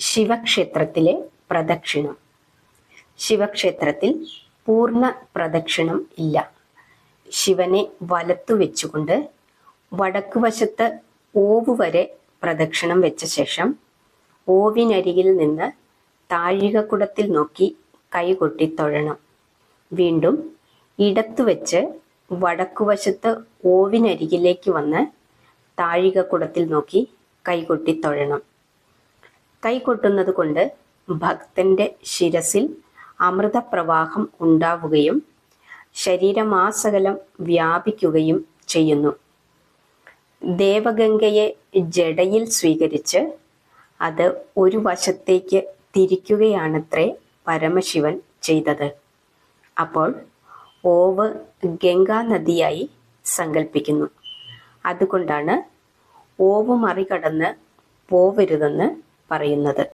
ശിവക്ഷേത്രത്തിലെ പ്രദക്ഷിണം. ശിവക്ഷേത്രത്തിൽ പൂർണ പ്രദക്ഷിണം ഇല്ല. ശിവനെ വലത്തു വെച്ചുകൊണ്ട് വടക്കുവശത്ത് ഓവ് വരെ പ്രദക്ഷിണം വെച്ച ശേഷം ഓവിനരികിൽ നിന്ന് താഴികക്കുടത്തിൽ നോക്കി കൈകൊട്ടി തൊഴണം. വീണ്ടും ഇടത്തു വെച്ച് വടക്കുവശത്ത് ഓവിനരികിലേക്ക് വന്ന് താഴികക്കുടത്തിൽ നോക്കി കൈകൊട്ടി തൊഴണം. കൈകൊട്ടുന്നത് കൊണ്ട് ഭക്തന്റെ ശിരസിൽ അമൃതപ്രവാഹം ഉണ്ടാവുകയും ശരീരമാസകലം വ്യാപിക്കുകയും ചെയ്യുന്നു. ദേവഗംഗയെ ജടയിൽ സ്വീകരിച്ച് അത് ഒരു വശത്തേക്ക് തിരിക്കുകയാണത്രേ പരമശിവൻ ചെയ്തത്. അപ്പോൾ ഓവ് ഗംഗാ നദിയായി സങ്കല്പിക്കുന്നു അതുകൊണ്ടാണ് ഓവ് മറികടന്ന് പോവരുതെന്ന് പറയുന്നത്.